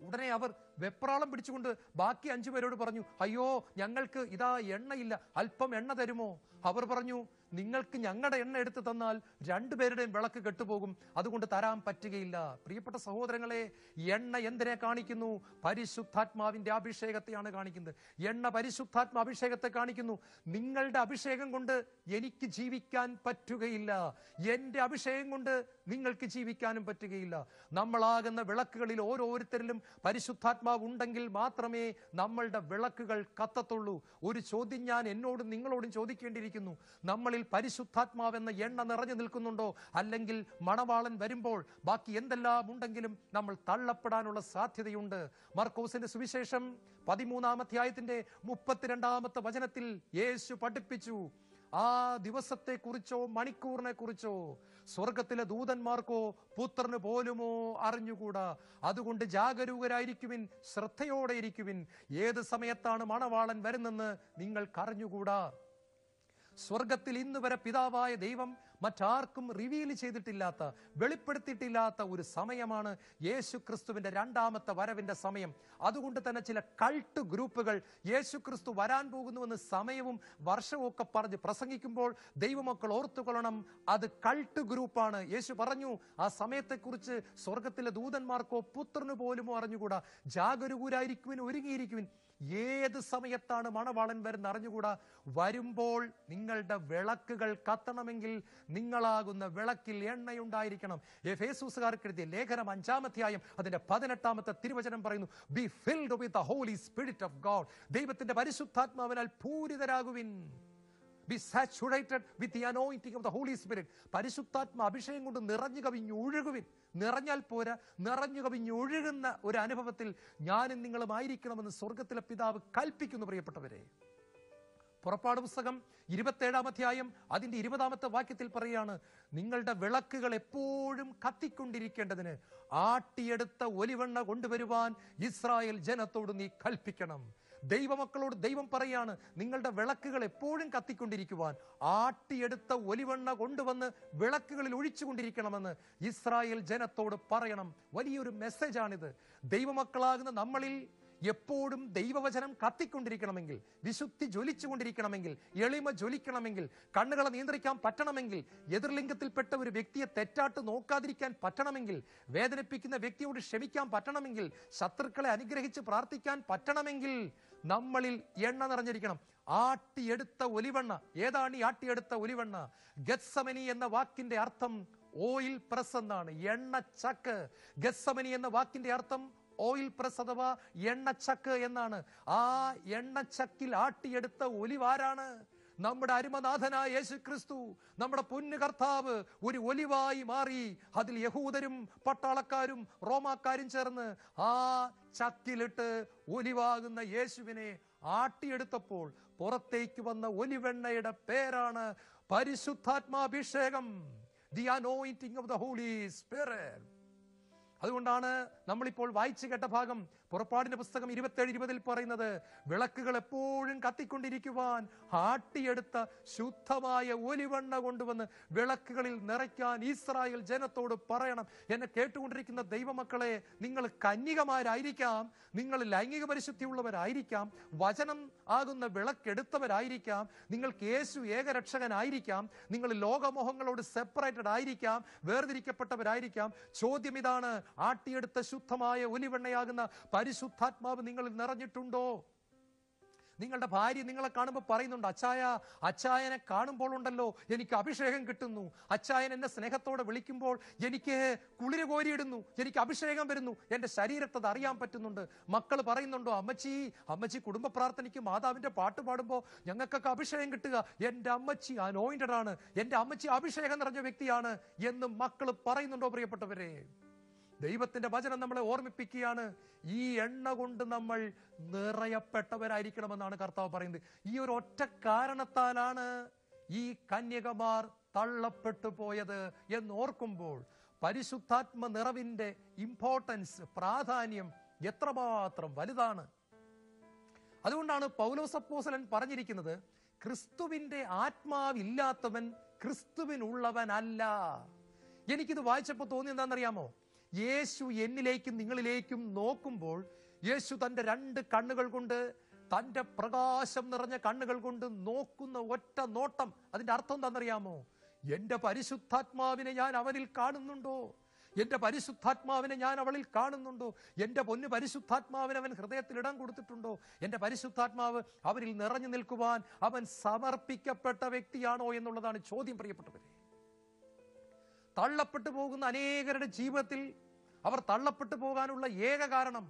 ഉടനെ അവർ വെപ്രാളം പിടിച്ചുകൊണ്ട് ബാക്കി അഞ്ചു പേരോട് പറഞ്ഞു അയ്യോ ഞങ്ങൾക്ക് ഇതാ എണ്ണയില്ല. അല്പം എണ്ണ തരുമോ? അവർ പറഞ്ഞു നിങ്ങൾക്ക് ഞങ്ങളുടെ എണ്ണ എടുത്തു തന്നാൽ രണ്ടുപേരുടെയും വിളക്ക് കെട്ടുപോകും. അതുകൊണ്ട് തരാൻ പറ്റുകയില്ല. പ്രിയപ്പെട്ട സഹോദരങ്ങളെ എണ്ണ എന്തിനെ കാണിക്കുന്നു? പരിശുദ്ധാത്മാവിന്റെ അഭിഷേകത്തെയാണ് കാണിക്കുന്നത്. എണ്ണ പരിശുദ്ധാത്മ അഭിഷേകത്തെ കാണിക്കുന്നു. നിങ്ങളുടെ അഭിഷേകം കൊണ്ട് എനിക്ക് ജീവിക്കാൻ പറ്റുകയില്ല. എന്റെ അഭിഷേകം കൊണ്ട് നിങ്ങൾക്ക് ജീവിക്കാനും പറ്റുകയില്ല. നമ്മളാകുന്ന വിളക്കുകളിൽ ഓരോരുത്തരിലും പരിശുദ്ധാത്മാവ് ഉണ്ടെങ്കിൽ മാത്രമേ നമ്മളുടെ വിളക്കുകൾ കത്തത്തുള്ളൂ. ഒരു ചോദ്യം ഞാൻ എന്നോടും നിങ്ങളോടും ചോദിക്കേണ്ടിയിരിക്കുന്നു. നമ്മളിൽ പരിശുദ്ധാത്മാവെന്ന എണ്ണ നിറഞ്ഞു നിൽക്കുന്നുണ്ടോ? അല്ലെങ്കിൽ മണവാളൻ വരുമ്പോൾ ബാക്കി എന്തെല്ലാം ഉണ്ടെങ്കിലും നമ്മൾ തള്ളപ്പെടാനുള്ള സാധ്യതയുണ്ട്. മർക്കോസിന്റെ സുവിശേഷം പതിമൂന്നാം അധ്യായത്തിന്റെ മുപ്പത്തിരണ്ടാമത്തെ വചനത്തിൽ യേശു പഠിപ്പിച്ചു ആ ദിവസത്തെ കുറിച്ചോ മണിക്കൂറിനെ കുറിച്ചോ സ്വർഗത്തിലെ ദൂതന്മാർക്കോ പുത്രന് പോലുമോ അറിഞ്ഞുകൂടാ? അതുകൊണ്ട് ജാഗരൂകരായിരിക്കുവിൻ ശ്രദ്ധയോടെ ഇരിക്കുവിൻ. ഏത് സമയത്താണ് മണവാളൻ വരുന്നെന്ന് നിങ്ങൾക്കറിഞ്ഞുകൂടാ? സ്വർഗത്തിൽ ഇന്ന് വരെ പിതാവായ ദൈവം മറ്റാർക്കും റിവീൽ ചെയ്തിട്ടില്ലാത്ത വെളിപ്പെടുത്തിയിട്ടില്ലാത്ത ഒരു സമയമാണ് യേശു ക്രിസ്തുവിന്റെ രണ്ടാമത്തെ വരവിന്റെ സമയം. അതുകൊണ്ട് തന്നെ ചില കൾട്ട് ഗ്രൂപ്പുകൾ യേശു ക്രിസ്തു വരാൻ പോകുന്നുവെന്ന് സമയവും വർഷവും ഒക്കെ പറഞ്ഞ് പ്രസംഗിക്കുമ്പോൾ ദൈവമക്കൾ ഓർത്തുകൊള്ളണം അത് കൾട്ട് ഗ്രൂപ്പാണ്. യേശു പറഞ്ഞു ആ സമയത്തെക്കുറിച്ച് സ്വർഗത്തിലെ ദൂതന്മാർക്കോ പുത്രന് പോലുമോ അറിഞ്ഞുകൂടാ? ജാഗരൂകരായിരിക്കുവിൻ ഒരുങ്ങിയിരിക്കുവിൻ. ഏത് സമയത്താണ് മണവാളൻ വരുന്ന അറിഞ്ഞുകൂടാ? വരുമ്പോൾ നിങ്ങളുടെ വിളക്കുകൾ കത്തണമെങ്കിൽ നിങ്ങളാകുന്ന വിളക്കിൽ എണ്ണയുണ്ടായിരിക്കണം. എഫേസൂസുകാർക്ക് എഴുതിയ ലേഖനം അഞ്ചാമധ്യായം അതിന്റെ പതിനെട്ടാമത്തെ തിരുവചനം പറയുന്നു be filled with the Holy Spirit of God ദൈവത്തിന്റെ പരിശുദ്ധാത്മാവിനാൽ പൂരിതരാകുവിൻ. Be saturated with the anointing of the Holy Spirit പരിശുദ്ധാത്മ അഭിഷേകം കൊണ്ട് നിറഞ്ഞു കവിഞ്ഞ് ഒഴുകുവിൻ. നിറഞ്ഞാൽ പോരാ. നിറഞ്ഞു കവിഞ്ഞ് ഒഴുകുന്ന ഒരു അനുഭവത്തിൽ ഞാനും നിങ്ങളും ആയിരിക്കണമെന്ന് സ്വർഗത്തിലെ പിതാവ് കൽപ്പിക്കുന്നു പ്രിയപ്പെട്ടവരെ. പുറപ്പാട് പുസ്തകം ഇരുപത്തേഴാം അധ്യായം അതിന്റെ ഇരുപതാമത്തെ വാക്യത്തിൽ പറയാണ് നിങ്ങളുടെ വിളക്കുകൾ എപ്പോഴും കത്തിക്കൊണ്ടിരിക്കേണ്ടതിന് ആട്ടിയെടുത്ത ഒലിവെണ്ണ കൊണ്ടുവരുവാൻ ഇസ്രായേൽ ജനത്തോട് നീ കൽപ്പിക്കണം. ദൈവമക്കളോട് ദൈവം പറയാണ് നിങ്ങളുടെ വിളക്കുകൾ എപ്പോഴും കത്തിക്കൊണ്ടിരിക്കുവാൻ. ആട്ടിയെടുത്ത ഒലിവെണ്ണ കൊണ്ടുവന്ന് വിളക്കുകളിൽ ഒഴിച്ചുകൊണ്ടിരിക്കണമെന്ന് ഇസ്രായേൽ ജനത്തോട് പറയണം. വലിയൊരു മെസ്സേജാണിത്. ദൈവമക്കളാകുന്ന നമ്മളിൽ എപ്പോഴും ദൈവവചനം കത്തിക്കൊണ്ടിരിക്കണമെങ്കിൽ വിശുദ്ധി ജ്വലിച്ചുകൊണ്ടിരിക്കണമെങ്കിൽ എളിമ ജ്വലിക്കണമെങ്കിൽ കണ്ണുകളെ നിയന്ത്രിക്കാൻ പറ്റണമെങ്കിൽ എതിർലിംഗത്തിൽപ്പെട്ട ഒരു വ്യക്തിയെ തെറ്റാട്ട് നോക്കാതിരിക്കാൻ പറ്റണമെങ്കിൽ വേദനിപ്പിക്കുന്ന വ്യക്തിയോട് ക്ഷമിക്കാൻ പറ്റണമെങ്കിൽ ശത്രുക്കളെ അനുഗ്രഹിച്ച് പ്രാർത്ഥിക്കാൻ പറ്റണമെങ്കിൽ നമ്മളിൽ എണ്ണ നിറഞ്ഞിരിക്കണം. ആട്ടിയെടുത്ത ഒലിവെണ്ണ. ഏതാണ് ഈ ആട്ടിയെടുത്ത ഒലിവെണ്ണ? ഗത്സമനി എന്ന വാക്കിന്റെ അർത്ഥം ഓയിൽ പ്രസ് എന്നാണ്. എണ്ണ ചക്ക്. ഗത്സമനി എന്ന വാക്കിന്റെ അർത്ഥം ഓയിൽ പ്രസ് അഥവാ എണ്ണച്ചക്ക് എന്നാണ്. ആ എണ്ണച്ചക്കിൽ ആട്ടിയെടുത്ത ഒലിവാരാണ് നമ്മുടെ അരുമനാഥനായ യേശു ക്രിസ്തു നമ്മുടെ പൊന്നു കർത്താവ് ഒരു ഒലിവായി മാറി. അതിൽ യഹൂദരും പട്ടാളക്കാരും റോമാക്കാരും ചേർന്ന് ആ ചക്കിലിട്ട് ഒലിവാകുന്ന യേശുവിനെ ആട്ടിയെടുത്തപ്പോൾ പുറത്തേക്ക് വന്ന ഒലിവെണ്ണയുടെ പേരാണ് പരിശുദ്ധാത്മാഭിഷേകം. The anointing of the Holy Spirit അതുകൊണ്ടാണ് നമ്മളിപ്പോൾ വായിച്ചു കേട്ട ഭാഗം പുറപ്പാടിന്റെ പുസ്തകം ഇരുപത്തേഴ് ഇരുപതിൽ പറയുന്നത് വിളക്കുകൾ എപ്പോഴും കത്തിക്കൊണ്ടിരിക്കുവാൻ ആട്ടിയെടുത്ത ശുദ്ധമായ ഒലിവെണ്ണ കൊണ്ടുവന്ന് വിളക്കുകളിൽ നിറയ്ക്കാൻ ഇസ്രായേൽ ജനത്തോട് പറയണം. എന്നെ കേട്ടുകൊണ്ടിരിക്കുന്ന ദൈവമക്കളെ നിങ്ങൾ കന്യകമാരായിരിക്കാം നിങ്ങൾ ലൈംഗിക പരിശുദ്ധിയുള്ളവരായിരിക്കാം വചനം ആകുന്ന വിളക്കെടുത്തവരായിരിക്കാം നിങ്ങൾക്ക് യേശു ഏകരക്ഷകനായിരിക്കാം നിങ്ങൾ ലോകമോഹങ്ങളോട് സെപ്പറേറ്റഡ് ആയിരിക്കാം വേർതിരിക്കപ്പെട്ടവരായിരിക്കാം. ചോദ്യം ഇതാണ് ആട്ടിയെടുത്ത ശുദ്ധമായ ഒലിവെണ്ണയാകുന്ന പരിശുദ്ധാത്മാവ് നിങ്ങളിൽ നിറഞ്ഞിട്ടുണ്ടോ? നിങ്ങളുടെ ഭാര്യ നിങ്ങളെ കാണുമ്പോൾ പറയുന്നുണ്ട് അച്ചായ അച്ചായനെ കാണുമ്പോൾ ഉണ്ടല്ലോ എനിക്ക് അഭിഷേകം കിട്ടുന്നു. അച്ചായൻ എന്നെ സ്നേഹത്തോടെ വിളിക്കുമ്പോൾ എനിക്ക് കുളിര് കോരിയിടുന്നു. എനിക്ക് അഭിഷേകം വരുന്നു. എന്റെ ശരീരത്തത് അറിയാൻ പറ്റുന്നുണ്ട്. മക്കൾ പറയുന്നുണ്ടോ അമ്മച്ചി അമ്മച്ചി കുടുംബ പ്രാർത്ഥനയ്ക്ക് മാതാവിന്റെ പാട്ട് പാടുമ്പോൾ ഞങ്ങൾക്കൊക്കെ അഭിഷേകം കിട്ടുക. എന്റെ അമ്മച്ചി അനോയിന്റഡ് ആണ്. എന്റെ അമ്മച്ചി അഭിഷേകം നിറഞ്ഞ വ്യക്തിയാണ് എന്ന് മക്കൾ പറയുന്നുണ്ടോ പ്രിയപ്പെട്ടവരെ? ദൈവത്തിന്റെ വചനം നമ്മളെ ഓർമ്മിപ്പിക്കുകയാണ്. ഈ എണ്ണ കൊണ്ട് നമ്മൾ നിറയപ്പെട്ടവരായിരിക്കണമെന്നാണ് കർത്താവ് പറയുന്നത്. ഈ ഒരു ഒറ്റ കാരണത്താലാണ് ഈ കന്യകമാർ തള്ളപ്പെട്ടു പോയത് എന്ന് ഓർക്കുമ്പോൾ പരിശുദ്ധാത്മ നിറവിന്റെ ഇമ്പോർട്ടൻസ് പ്രാധാന്യം എത്രമാത്രം വലുതാണ്. അതുകൊണ്ടാണ് പൗലോസപ്പോസലൻ പറഞ്ഞിരിക്കുന്നത് ക്രിസ്തുവിന്റെ ആത്മാവില്ലാത്തവൻ ക്രിസ്തുവിനുള്ളവനല്ല. എനിക്കിത് വായിച്ചപ്പോൾ തോന്നി എന്താണെന്നറിയാമോ? യേശു എന്നിലേക്കും നിങ്ങളിലേക്കും നോക്കുമ്പോൾ യേശു തന്റെ രണ്ട് കണ്ണുകൾ കൊണ്ട് തന്റെ പ്രകാശം നിറഞ്ഞ കണ്ണുകൾ കൊണ്ട് നോക്കുന്ന ഒറ്റ നോട്ടം. അതിന്റെ അർത്ഥം എന്താണെന്നറിയാമോ? എന്റെ പരിശുദ്ധാത്മാവിനെ ഞാൻ അവനിൽ കാണുന്നുണ്ടോ? എന്റെ പരിശുദ്ധാത്മാവിനെ ഞാൻ അവളിൽ കാണുന്നുണ്ടോ? എന്റെ പൊന്ന് പരിശുദ്ധാത്മാവിന് അവൻ ഹൃദയത്തിൽ ഇടം കൊടുത്തിട്ടുണ്ടോ? എന്റെ പരിശുദ്ധാത്മാവ് അവരിൽ നിറഞ്ഞു നിൽക്കുവാൻ അവൻ സമർപ്പിക്കപ്പെട്ട വ്യക്തിയാണോ എന്നുള്ളതാണ് ചോദ്യം പ്രിയപ്പെട്ടവരെ. തള്ളപ്പെട്ടു പോകുന്ന അനേകരുടെ ജീവിതത്തിൽ അവർ തള്ളപ്പെട്ടു പോകാനുള്ള ഏക കാരണം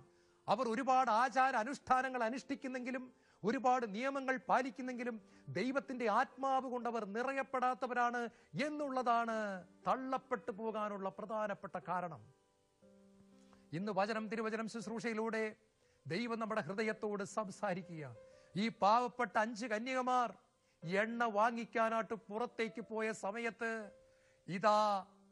അവർ ഒരുപാട് ആചാര അനുഷ്ഠാനങ്ങൾ അനുഷ്ഠിക്കുന്നെങ്കിലും ഒരുപാട് നിയമങ്ങൾ പാലിക്കുന്നെങ്കിലും ദൈവത്തിന്റെ ആത്മാവ് കൊണ്ട് അവർ നിറയപ്പെടാത്തവരാണ് എന്നുള്ളതാണ് തള്ളപ്പെട്ടു പോകാനുള്ള പ്രധാനപ്പെട്ട കാരണം. ഇന്ന് വചനം തിരുവചനം ശുശ്രൂഷയിലൂടെ ദൈവം നമ്മുടെ ഹൃദയത്തോട് സംസാരിക്കുക. ഈ പാവപ്പെട്ട അഞ്ച് കന്യകമാർ എണ്ണ വാങ്ങിക്കാനായിട്ട് പുറത്തേക്ക് പോയ സമയത്ത് ഇതാ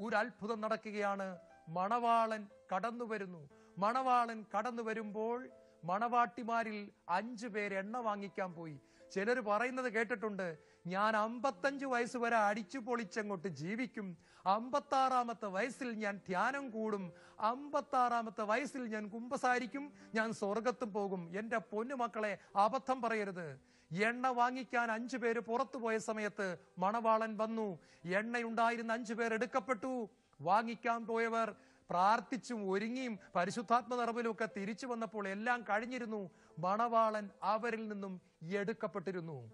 ഒരു അത്ഭുതം നടക്കുകയാണ്. മണവാളൻ കടന്നു വരുന്നു. മണവാളൻ കടന്നു വരുമ്പോൾ മണവാട്ടിമാരിൽ അഞ്ചു പേര് എണ്ണ വാങ്ങിക്കാൻ പോയി. ചിലർ പറയുന്നത് കേട്ടിട്ടുണ്ട് ഞാൻ അമ്പത്തഞ്ച് വയസ്സ് വരെ അടിച്ചു പൊളിച്ചങ്ങോട്ട് ജീവിക്കും. അമ്പത്താറാമത്തെ വയസ്സിൽ ഞാൻ ധ്യാനം കൂടും. അമ്പത്താറാമത്തെ വയസ്സിൽ ഞാൻ കുമ്പസാരിക്കും. ഞാൻ സ്വർഗത്തും പോകും. എന്റെ പൊന്നുമക്കളെ അബദ്ധം പറയരുത്. എണ്ണ വാങ്ങിക്കാൻ അഞ്ചു പേര് പുറത്തു പോയ സമയത്ത് മണവാളൻ വന്നു. എണ്ണയുണ്ടായിരുന്ന അഞ്ചു പേർ എടുക്കപ്പെട്ടു. വാങ്ങിക്കാൻ പോയവർ പ്രാർത്ഥിച്ചും ഒരുങ്ങിയും പരിശുദ്ധാത്മ നിറവിലുമൊക്കെ തിരിച്ചു വന്നപ്പോൾ എല്ലാം കഴിഞ്ഞിരുന്നു. മണവാളൻ അവരിൽ നിന്നും എടുക്കപ്പെട്ടിരുന്നു.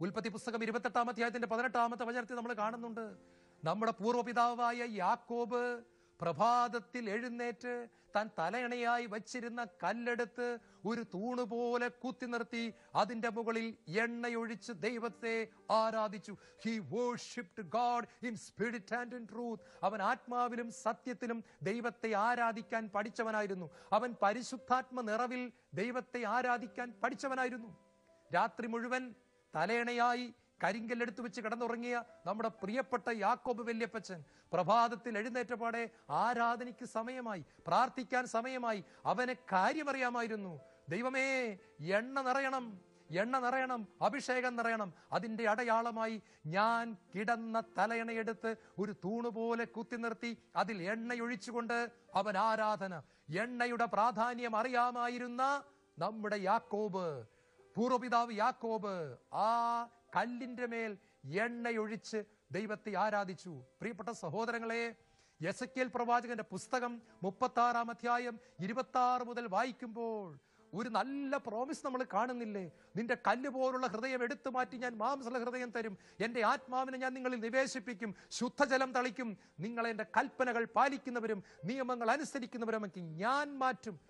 ഉൽപ്പത്തി പുസ്തകം ഇരുപത്തെട്ടാം അധ്യായത്തിന്റെ പതിനെട്ടാമത്തെ വചനത്തിൽ നമ്മൾ കാണുന്നുണ്ട്. നമ്മുടെ പൂർവപിതാവായ യാക്കോബ് പ്രഭാതത്തിൽ എഴുന്നേറ്റ് താൻ തലയണയായി വച്ചിരുന്ന കല്ലെടുത്ത് ഒരു തൂണ് പോലെ കുത്തി നിർത്തി അതിന്റെ മുകളിൽ എണ്ണയൊഴിച്ച് ദൈവത്തെ ആരാധിച്ചു. He worshipped God in spirit and in truth അവൻ ആത്മാവിലും സത്യത്തിലും ദൈവത്തെ ആരാധിക്കാൻ പഠിച്ചവനായിരുന്നു. അവൻ പരിശുദ്ധാത്മ നിറവിൽ ദൈവത്തെ ആരാധിക്കാൻ പഠിച്ചവനായിരുന്നു. രാത്രി മുഴുവൻ തലയണയായി കരിങ്കല്ലെടുത്ത് വെച്ച് കിടന്നുറങ്ങിയ നമ്മുടെ പ്രിയപ്പെട്ട യാക്കോബ് വല്യപ്പച്ചൻ പ്രഭാതത്തിൽ എഴുന്നേറ്റപാടെ ആരാധനയ്ക്ക് സമയമായി പ്രാർത്ഥിക്കാൻ സമയമായി അവന് കാര്യമറിയാമായിരുന്നു. ദൈവമേ എണ്ണ നിറയണം എണ്ണ നിറയണം അഭിഷേകം നിറയണം. അതിന്റെ അടയാളമായി ഞാൻ കിടന്ന തലയണയെടുത്ത് ഒരു തൂണുപോലെ കുത്തി നിർത്തി അതിൽ എണ്ണയൊഴിച്ചുകൊണ്ട് അവൻ ആരാധന. എണ്ണയുടെ പ്രാധാന്യം അറിയാമായിരുന്ന നമ്മുടെ യാക്കോബ് പൂർവപിതാവ് യാക്കോബ് ആ കല്ലിന്റെ മേൽ എണ്ണയൊഴിച്ച് ദൈവത്തെ ആരാധിച്ചു. പ്രിയപ്പെട്ട സഹോദരങ്ങളെ യസക്കേൽ പ്രവാചകന്റെ പുസ്തകം മുപ്പത്തി ആറാം അധ്യായം ഇരുപത്തി ആറ് മുതൽ വായിക്കുമ്പോൾ ഒരു നല്ല പ്രോമിസ് നമ്മൾ കാണുന്നില്ലേ? നിന്റെ കല്ല് പോലുള്ള ഹൃദയം എടുത്തു മാറ്റി ഞാൻ മാംസല ഹൃദയം തരും. എന്റെ ആത്മാവിനെ ഞാൻ നിങ്ങളിൽ നിവേശിപ്പിക്കും. ശുദ്ധജലം തളിക്കും. നിങ്ങൾ എന്റെ കൽപ്പനകൾ പാലിക്കുന്നവരും നിയമങ്ങൾ അനുസരിക്കുന്നവരും ഞാൻ മാറ്റും.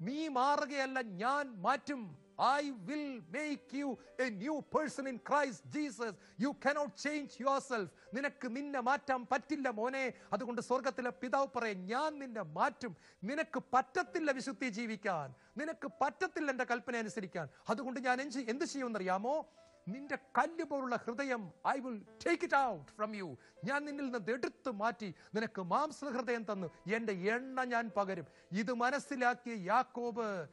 നീ മാറുകയല്ല ഞാൻ മാറ്റും. I will make you a new person in Christ Jesus. You cannot change yourself. നിനക്ക് നിന്നെ മാറ്റാൻ പറ്റില്ല മോനെ. അതുകൊണ്ട് സ്വർഗത്തിലെ പിതാവ് പറയും ഞാൻ നിന്നെ മാറ്റും. നിനക്ക് പറ്റത്തില്ല വിശുദ്ധി ജീവിക്കാൻ. നിനക്ക് പറ്റത്തില്ല എന്റെ കൽപ്പന അനുസരിക്കാൻ. അതുകൊണ്ട് ഞാൻ എന്ത് എന്ത് ചെയ്യുമെന്നറിയാമോ? നിന്റെ കല്ല് പോലുള്ള ഹൃദയം I will take it out from you ഞാൻ നിന്നിൽ നിന്ന് എടുത്തു മാറ്റി നിനക്ക് മാംസ ഹൃദയം തന്നു. എന്റെ എണ്ണ ഞാൻ പകരും. ഇത് മനസ്സിലാക്കിയ യാക്കോബ്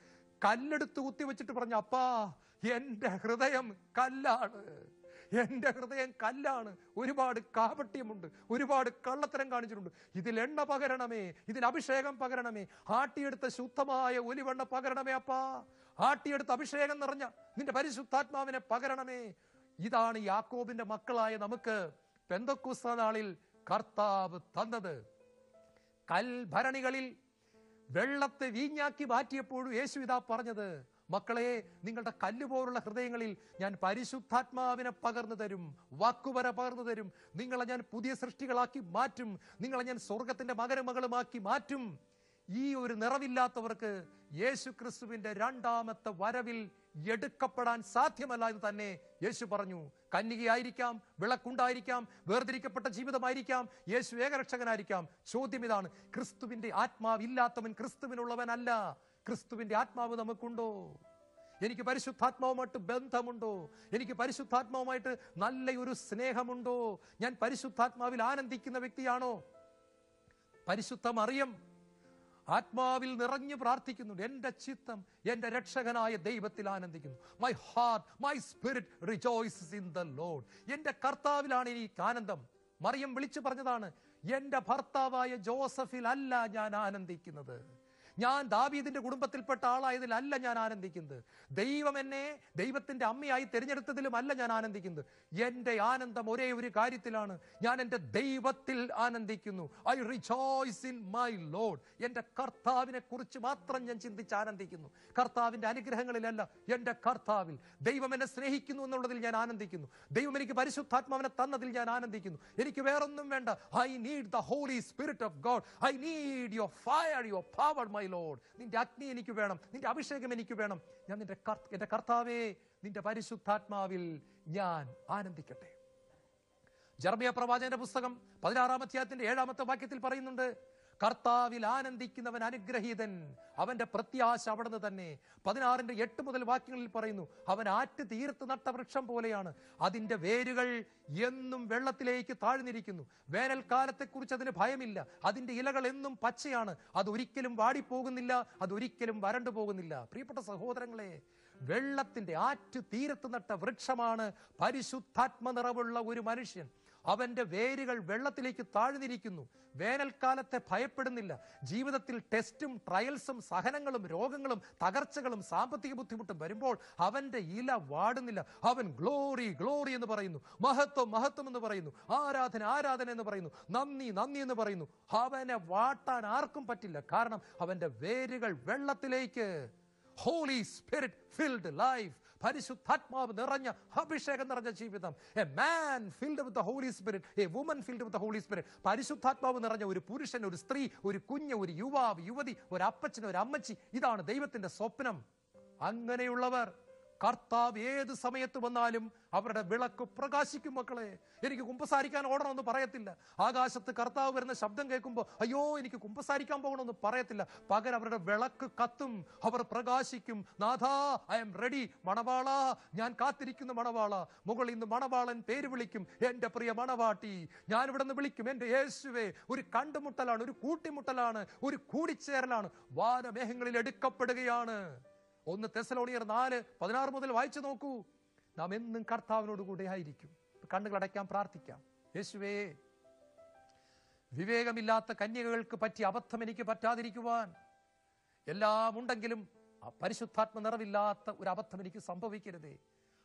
കല്ലെടുത്ത് കുത്തിവെച്ചിട്ട് പറഞ്ഞു അപ്പാ എന്റെ ഹൃദയം കല്ലാണ്. എന്റെ ഹൃദയം കല്ലാണ്. ഒരുപാട് കാപട്യമുണ്ട്. ഒരുപാട് കള്ളത്തരം കാണിച്ചിട്ടുണ്ട്. ഇതിൽ എണ്ണ പകരണമേ. ഇതിൽ അഭിഷേകം പകരണമേ. ആട്ടിയെടുത്ത ശുദ്ധമായ ഒലിവെണ്ണ പകരണമേ അപ്പാ. ആട്ടിയെടുത്ത അഭിഷേകം നിറഞ്ഞ നിന്റെ പരിശുദ്ധാത്മാവിനെ പകരണമേ. ഇതാണ് യാക്കോബിന്റെ മക്കളായ നമുക്ക് പെന്തക്കുസ്ത നാളിൽ കർത്താവ് തന്നത്. കൽഭരണികളിൽ വെള്ളത്തെ വീഞ്ഞാക്കി മാറ്റിയപ്പോഴും യേശു ഇതാ പറഞ്ഞത് മക്കളെ നിങ്ങളുടെ കല്ലുപോലുള്ള ഹൃദയങ്ങളിൽ ഞാൻ പരിശുദ്ധാത്മാവിനെ പകർന്നു തരും വാക്കുവര പകർന്നു തരും. നിങ്ങളെ ഞാൻ പുതിയ സൃഷ്ടികളാക്കി മാറ്റും. നിങ്ങളെ ഞാൻ സ്വർഗത്തിന്റെ മകരമകളുമാക്കി മാറ്റും. ഈ ഒരു നിറവില്ലാത്തവർക്ക് യേശു ക്രിസ്തുവിന്റെ രണ്ടാമത്തെ വരവിൽ എടുക്കപ്പെടാൻ സാധ്യമല്ല എന്ന് തന്നെ യേശു പറഞ്ഞു. കന്യകയായിരിക്കാം വിളക്കുണ്ടായിരിക്കാം വേർതിരിക്കപ്പെട്ട ജീവിതമായിരിക്കാം യേശു ഏകരക്ഷകനായിരിക്കാം. ചോദ്യം ഇതാണ് ക്രിസ്തുവിന്റെ ആത്മാവില്ലാത്തവൻ ക്രിസ്തുവിനുള്ളവനല്ല. ക്രിസ്തുവിന്റെ ആത്മാവ് നമുക്കുണ്ടോ? എനിക്ക് പരിശുദ്ധാത്മാവുമായിട്ട് ബന്ധമുണ്ടോ? എനിക്ക് പരിശുദ്ധാത്മാവുമായിട്ട് നല്ലൊരു സ്നേഹമുണ്ടോ? ഞാൻ പരിശുദ്ധാത്മാവിൽ ആനന്ദിക്കുന്ന വ്യക്തിയാണോ? പരിശുദ്ധ മറിയം ആത്മാവിൽ നിറഞ്ഞു പ്രാർത്ഥിക്കുന്നുണ്ട് എന്റെ ചിത്തം എന്റെ രക്ഷകനായ ദൈവത്തിൽ ആനന്ദിക്കുന്നു. My heart my spirit rejoices in the Lord എന്റെ കർത്താവിലാണ് ഈ ആനന്ദം. മറിയം വിളിച്ചു പറഞ്ഞതാണ് എന്റെ ഭർത്താവായ ജോസഫിൽ അല്ല ഞാൻ ആനന്ദിക്കുന്നത്. ഞാൻ ദാവീദിന്റെ കുടുംബത്തിൽപ്പെട്ട ആളായതിലല്ല ഞാൻ ആനന്ദിക്കുന്നത്. ദൈവം എന്നെ ദൈവത്തിന്റെ അമ്മയായി തിരഞ്ഞെടുത്തതിലുമല്ല ഞാൻ ആനന്ദിക്കുന്നത്. എന്റെ ആനന്ദം ഒരേ ഒരു കാര്യത്തിലാണ്. ഞാൻ എന്റെ ദൈവത്തിൽ ആനന്ദിക്കുന്നു. I rejoice in my Lord എന്റെ കർത്താവിനെ കുറിച്ച് മാത്രം ഞാൻ ചിന്തിച്ച് ആനന്ദിക്കുന്നു. കർത്താവിന്റെ അനുഗ്രഹങ്ങളിലല്ല എന്റെ കർത്താവിൽ. ദൈവം എന്നെ സ്നേഹിക്കുന്നു എന്നുള്ളതിൽ ഞാൻ ആനന്ദിക്കുന്നു. ദൈവം എനിക്ക് പരിശുദ്ധാത്മാവിനെ തന്നതിൽ ഞാൻ ആനന്ദിക്കുന്നു. എനിക്ക് വേറൊന്നും വേണ്ട. I need the Holy Spirit of God I need your fire your power my Lord നിന്റെ അഗ്നി എനിക്ക് വേണം. നിന്റെ അഭിഷേകം എനിക്ക് വേണം. ഞാൻ നിന്റെ എന്റെ കർത്താവേ നിന്റെ പരിശുദ്ധാത്മാവിൽ ഞാൻ ആനന്ദിക്കട്ടെ. ജർമിയ പ്രവാചകന്റെ പുസ്തകം പതിനാറാം അധ്യായത്തിന്റെ ഏഴാമത്തെ വാക്യത്തിൽ പറയുന്നുണ്ട് കർത്താവിൽ ആനന്ദിക്കുന്നവൻ അനുഗ്രഹീതൻ. അവന്റെ പ്രത്യാശ അവിടുന്ന് തന്നെ. പതിനാറിന്റെ എട്ട് മുതൽ വാക്യങ്ങളിൽ പറയുന്നു അവൻ ആറ്റ് തീർത്ത് നട്ട വൃക്ഷം പോലെയാണ്. അതിന്റെ വേരുകൾ എന്നും വെള്ളത്തിലേക്ക് താഴ്ന്നിരിക്കുന്നു. വേനൽക്കാലത്തെക്കുറിച്ച് അതിന് ഭയമില്ല. അതിന്റെ ഇലകൾ എന്നും പച്ചയാണ്. അത് ഒരിക്കലും വാടിപ്പോകുന്നില്ല. അത് ഒരിക്കലും വരണ്ടു പോകുന്നില്ല പ്രിയപ്പെട്ട സഹോദരങ്ങളെ വെള്ളത്തിന്റെ ആറ്റു തീരത്ത് നട്ട വൃക്ഷമാണ് പരിശുദ്ധാത്മ നിറവുള്ള ഒരു മനുഷ്യൻ. അവന്റെ വേരുകൾ വെള്ളത്തിലേക്ക് താഴ്ന്നിരിക്കുന്നു. വേനൽക്കാലത്തെ ഭയപ്പെടുന്നില്ല. ജീവിതത്തിൽ ടെസ്റ്റും ട്രയൽസും സഹനങ്ങളും രോഗങ്ങളും തകർച്ചകളും സാമ്പത്തിക ബുദ്ധിമുട്ടും വരുമ്പോൾ അവന്റെ ഇല വാടുന്നില്ല. അവൻ ഗ്ലോറി ഗ്ലോറി എന്ന് പറയുന്നു. മഹത്വം മഹത്വം എന്ന് പറയുന്നു. ആരാധന ആരാധന എന്ന് പറയുന്നു. നന്ദി നന്ദി എന്ന് പറയുന്നു. അവനെ വാട്ടാൻ ആർക്കും പറ്റില്ല. കാരണം അവന്റെ വേരുകൾ വെള്ളത്തിലേക്ക് ഹോളി സ്പിരിറ്റ് ഫിൽഡ് ലൈഫ് പരിശുദ്ധാത്മാവ് നിറഞ്ഞ അഭിഷേകം നിറഞ്ഞ ജീവിതം. A man filled with Holy Spirit a woman filled with Holy Spirit പരിശുദ്ധാത്മാവ് നിറഞ്ഞ ഒരു പുരുഷൻ ഒരു സ്ത്രീ ഒരു കുഞ്ഞ് ഒരു യുവാവ് യുവതി ഒരു അപ്പച്ചൻ ഒരു അമ്മച്ചി. ഇതാണ് ദൈവത്തിന്റെ സ്വപ്നം. അങ്ങനെയുള്ളവർ കർത്താവ് ഏത് സമയത്ത് വന്നാലും അവരുടെ വിളക്ക് പ്രകാശിക്കും മക്കളെ. എനിക്ക് കുമ്പസാരിക്കാൻ ഓടണമെന്ന് പറയത്തില്ല. ആകാശത്ത് കർത്താവ് വരുന്ന ശബ്ദം കേൾക്കുമ്പോൾ അയ്യോ എനിക്ക് കുമ്പസാരിക്കാൻ പോകണമെന്ന് പറയത്തില്ല. പകരം അവരുടെ വിളക്ക് കത്തും അവർ പ്രകാശിക്കും. നാഥാ ഐ എം റെഡി മണവാള ഞാൻ കാത്തിരിക്കുന്ന മണവാള. മുകളിൽ നിന്ന് മണവാളൻ പേര് വിളിക്കും. എന്റെ പ്രിയ മണവാട്ടി ഞാൻ ഇവിടെ നിന്ന് വിളിക്കും. എന്റെ യേശുവേ ഒരു കണ്ടുമുട്ടലാണ് ഒരു കൂട്ടിമുട്ടലാണ് ഒരു കൂടിച്ചേരലാണ്. വാനമേഹങ്ങളിൽ എടുക്കപ്പെടുകയാണ്. ഒന്ന് തെസലോണിയർ നാല് പതിനാറ് മുതൽ വായിച്ചു നോക്കൂ. നാം എന്നും കർത്താവിനോട് കൂടെ ആയിരിക്കും. കണ്ണുകൾ അടയ്ക്കാൻ പ്രാർത്ഥിക്കാം. യേശുവേ വിവേകമില്ലാത്ത കന്യകകൾക്ക് പറ്റിയ അബദ്ധം എനിക്ക് പറ്റാതിരിക്കുവാൻ. എല്ലാം ഉണ്ടെങ്കിലും ആ പരിശുദ്ധാത്മ നിറവില്ലാത്ത ഒരു അബദ്ധം എനിക്ക് സംഭവിക്കരുതേ.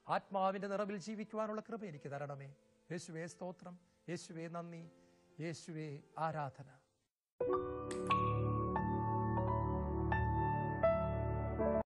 ആത്മാവിന്റെ നിറവിൽ ജീവിക്കുവാനുള്ള കൃപ എനിക്ക് തരണമേ. യേശുവേ സ്തോത്രം. യേശുവേ നന്ദി. യേശുവേ ആരാധന.